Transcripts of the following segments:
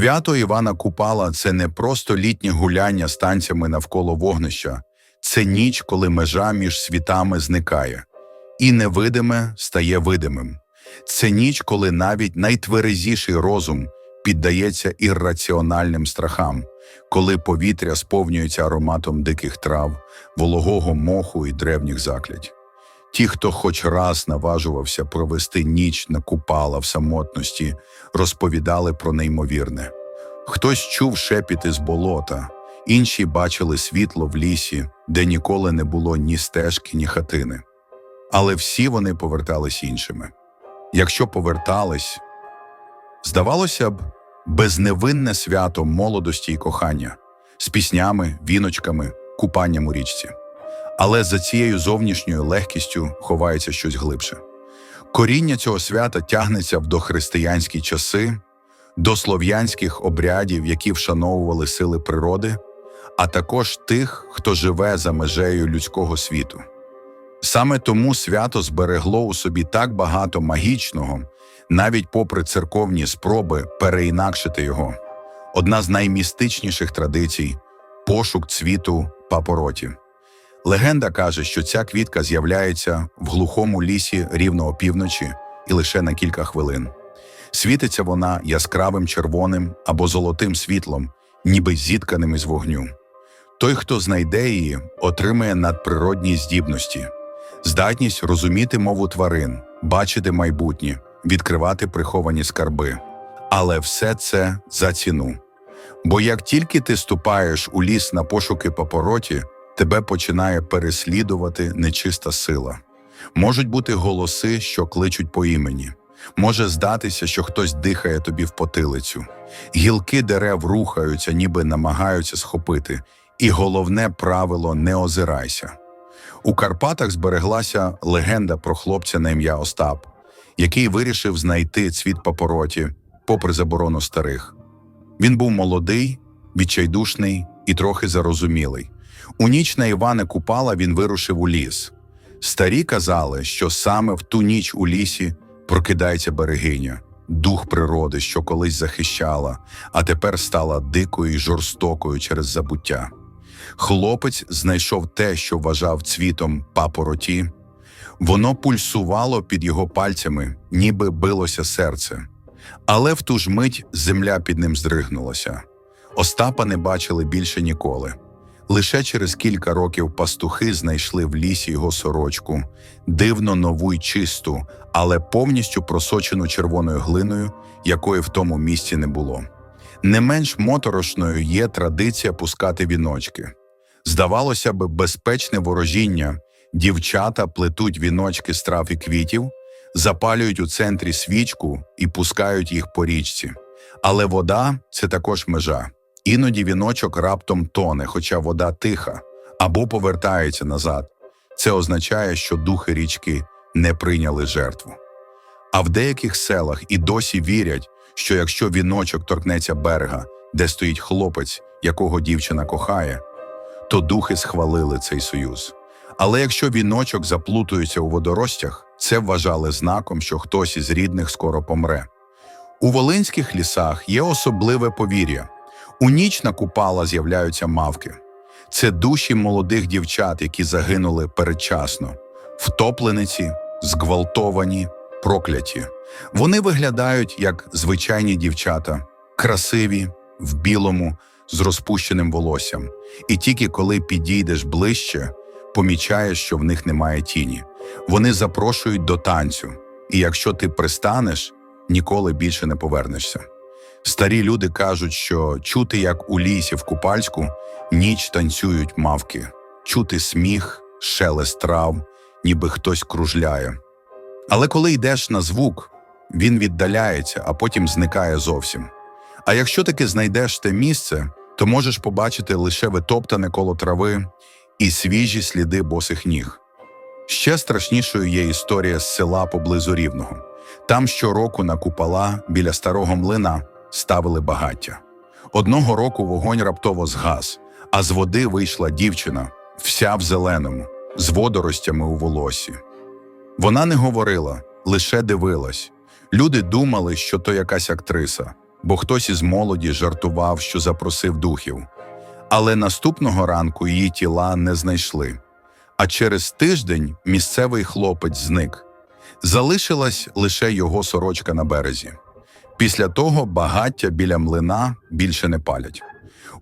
Свято Івана Купала це не просто літнє гуляння з танцями навколо вогнища, це ніч, коли межа між світами зникає, і невидиме стає видимим. Це ніч, коли навіть найтверезіший розум піддається ірраціональним страхам, коли повітря сповнюється ароматом диких трав, вологого моху і древніх заклять. Ті, хто хоч раз наважувався провести ніч на купала в самотності, розповідали про неймовірне. Хтось чув шепіти з болота, інші бачили світло в лісі, де ніколи не було ні стежки, ні хатини. Але всі вони повертались іншими. Якщо повертались, здавалося б, безневинне свято молодості і кохання з піснями, віночками, купанням у річці. Але за цією зовнішньою легкістю ховається щось глибше. Коріння цього свята тягнеться в дохристиянські часи, до слов'янських обрядів, які вшановували сили природи, а також тих, хто живе за межею людського світу. Саме тому свято зберегло у собі так багато магічного, навіть попри церковні спроби переінакшити його. Одна з наймістичніших традицій пошук цвіту папороті. Легенда каже, що ця квітка з'являється в глухому лісі рівно опівночі і лише на кілька хвилин. Світиться вона яскравим червоним або золотим світлом, ніби зітканим із вогню. Той, хто знайде її, отримає надприродні здібності, здатність розуміти мову тварин, бачити майбутнє, відкривати приховані скарби. Але все це за ціну. Бо як тільки ти ступаєш у ліс на пошуки папороті, тебе починає переслідувати нечиста сила. Можуть бути голоси, що кличуть по імені. Може здатися, що хтось дихає тобі в потилицю. Гілки дерев рухаються, ніби намагаються схопити. І головне правило не озирайся. У Карпатах збереглася легенда про хлопця на ім'я Остап, який вирішив знайти цвіт папороті, попри заборону старих. Він був молодий, відчайдушний і трохи зарозумілий. У ніч на Івана Купала він вирушив у ліс. Старі казали, що саме в ту ніч у лісі прокидається берегиня, дух природи, що колись захищала, а тепер стала дикою і жорстокою через забуття. Хлопець знайшов те, що вважав цвітом папороті. Воно пульсувало під його пальцями, ніби билося серце. Але в ту ж мить земля під ним здригнулася. Остапа не бачили більше ніколи. Лише через кілька років пастухи знайшли в лісі його сорочку, дивно нову й чисту, але повністю просочену червоною глиною, якої в тому місці не було. Не менш моторошною є традиція пускати віночки. Здавалося б, безпечне ворожіння. Дівчата плетуть віночки з трав і квітів, запалюють у центрі свічку і пускають їх по річці. Але вода це також межа. Іноді віночок раптом тоне, хоча вода тиха, або повертається назад. Це означає, що духи річки не прийняли жертву. А в деяких селах і досі вірять, що якщо віночок торкнеться берега, де стоїть хлопець, якого дівчина кохає, то духи схвалили цей союз. Але якщо віночок заплутується у водоростях, це вважали знаком, що хтось із рідних скоро помре. У волинських лісах є особливе повір'я. У ніч на купала з'являються мавки. Це душі молодих дівчат, які загинули передчасно, втоплениці, зґвалтовані, прокляті. Вони виглядають як звичайні дівчата, красиві, в білому, з розпущеним волоссям. І тільки коли підійдеш ближче, помічаєш, що в них немає тіні. Вони запрошують до танцю, і якщо ти пристанеш, ніколи більше не повернешся. Старі люди кажуть, що чути, як у лісі в Купальську ніч танцюють мавки, чути сміх, шелест трав, ніби хтось кружляє. Але коли йдеш на звук, він віддаляється, а потім зникає зовсім. А якщо таки знайдеш те місце, то можеш побачити лише витоптане коло трави і свіжі сліди босих ніг. Ще страшнішою є історія з села поблизу Рівного. Там щороку на купола біля старого млина ставили багаття. Одного року вогонь раптово згас, а з води вийшла дівчина, вся в зеленому, з водоростями у волосі. Вона не говорила, лише дивилась. Люди думали, що то якась актриса, бо хтось із молоді жартував, що запросив духів. Але наступного ранку її тіла не знайшли. А через тиждень місцевий хлопець зник. Залишилась лише його сорочка на березі. Після того багаття біля млина більше не палять.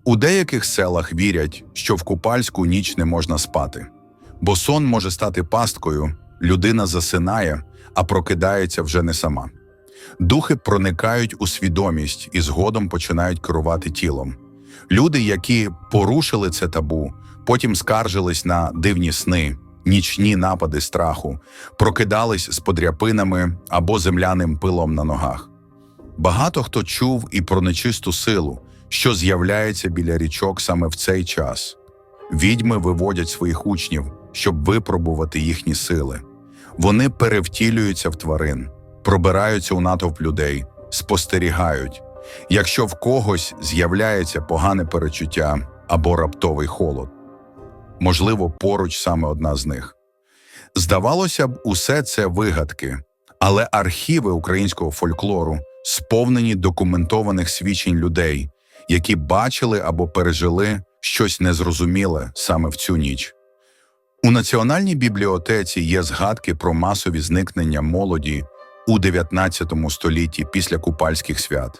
У деяких селах вірять, що в купальську ніч не можна спати, бо сон може стати пасткою, людина засинає, а прокидається вже не сама. Духи проникають у свідомість і згодом починають керувати тілом. Люди, які порушили це табу, потім скаржились на дивні сни, нічні напади страху, прокидались з подряпинами або земляним пилом на ногах. Багато хто чув і про нечисту силу, що з'являється біля річок саме в цей час. Відьми виводять своїх учнів, щоб випробувати їхні сили. Вони перевтілюються в тварин, пробираються у натовп людей, спостерігають. Якщо в когось з'являється погане перечуття або раптовий холод, можливо, поруч саме одна з них. Здавалося б, усе це вигадки, але архіви українського фольклору сповнені документованих свідчень людей, які бачили або пережили щось незрозуміле саме в цю ніч. У Національній бібліотеці є згадки про масові зникнення молоді у 19 столітті після купальських свят.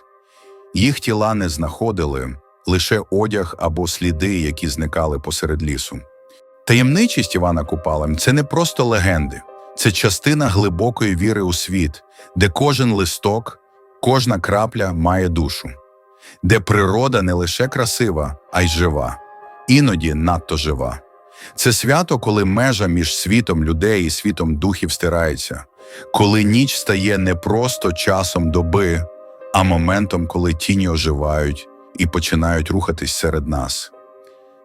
Їх тіла не знаходили, лише одяг або сліди, які зникали посеред лісу. Таємничість Івана Купала це не просто легенди, це частина глибокої віри у світ, де кожен листок, кожна крапля має душу, де природа не лише красива, а й жива, іноді надто жива. Це свято, коли межа між світом людей і світом духів стирається, коли ніч стає не просто часом доби, а моментом, коли тіні оживають і починають рухатись серед нас.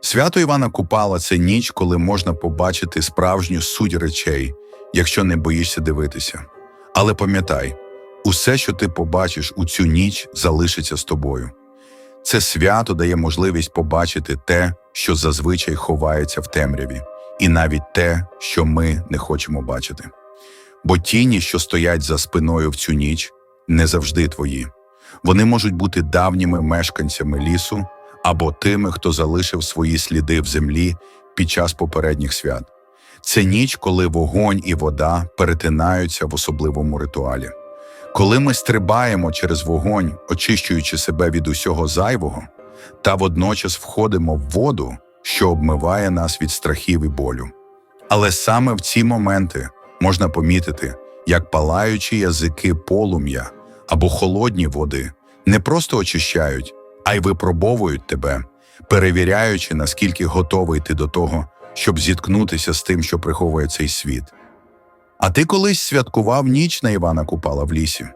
Свято Івана Купала це ніч, коли можна побачити справжню суть речей, якщо не боїшся дивитися. Але пам'ятай, усе, що ти побачиш у цю ніч, залишиться з тобою. Це свято дає можливість побачити те, що зазвичай ховається в темряві, і навіть те, що ми не хочемо бачити. Бо тіні, що стоять за спиною в цю ніч, не завжди твої. Вони можуть бути давніми мешканцями лісу або тими, хто залишив свої сліди в землі під час попередніх свят. Це ніч, коли вогонь і вода перетинаються в особливому ритуалі. Коли ми стрибаємо через вогонь, очищуючи себе від усього зайвого, та водночас входимо в воду, що обмиває нас від страхів і болю. Але саме в ці моменти можна помітити, як палаючі язики полум'я або холодні води не просто очищають, а й випробовують тебе, перевіряючи, наскільки готовий ти до того, щоб зіткнутися з тим, що приховує цей світ. А ти колись святкував ніч на Івана Купала в лісі?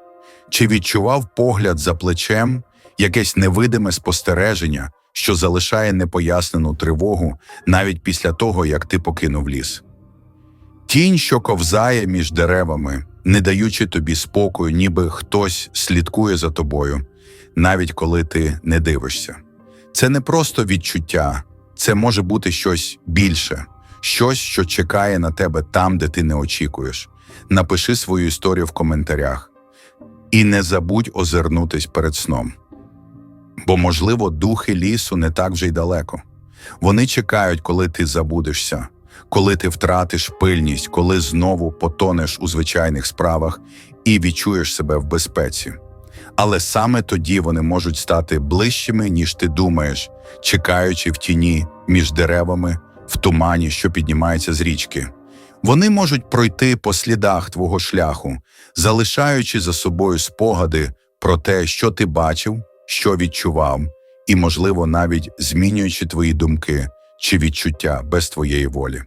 Чи відчував погляд за плечем, якесь невидиме спостереження, що залишає непояснену тривогу навіть після того, як ти покинув ліс? Тінь, що ковзає між деревами, не даючи тобі спокою, ніби хтось слідкує за тобою, навіть коли ти не дивишся. Це не просто відчуття, це може бути щось більше, щось, що чекає на тебе там, де ти не очікуєш. Напиши свою історію в коментарях. І не забудь озирнутись перед сном. Бо, можливо, духи лісу не так вже й далеко. Вони чекають, коли ти забудешся, коли ти втратиш пильність, коли знову потонеш у звичайних справах і відчуєш себе в безпеці. Але саме тоді вони можуть стати ближчими, ніж ти думаєш, чекаючи в тіні між деревами, в тумані, що піднімається з річки. Вони можуть пройти по слідах твого шляху, залишаючи за собою спогади про те, що ти бачив, що відчував, і, можливо, навіть змінюючи твої думки чи відчуття без твоєї волі.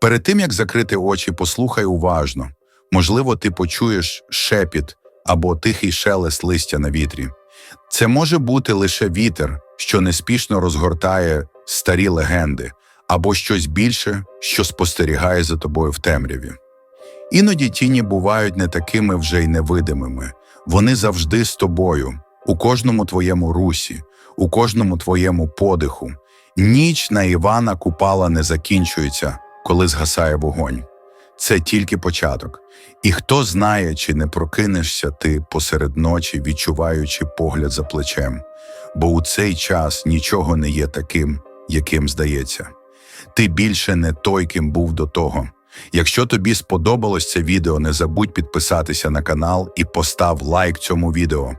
Перед тим як закрити очі, послухай уважно. Можливо, ти почуєш шепіт або тихий шелест листя на вітрі. Це може бути лише вітер, що неспішно розгортає старі легенди, або щось більше, що спостерігає за тобою в темряві. Іноді тіні бувають не такими вже й невидимими, вони завжди з тобою, у кожному твоєму русі, у кожному твоєму подиху. Ніч на Івана Купала не закінчується, коли згасає вогонь. це тільки початок. І хто знає, чи не прокинешся ти посеред ночі, відчуваючи погляд за плечем, бо у цей час нічого не є таким, яким здається. Ти більше не той, ким був до того. Якщо тобі сподобалось це відео, не забудь підписатися на канал і постав лайк цьому відео.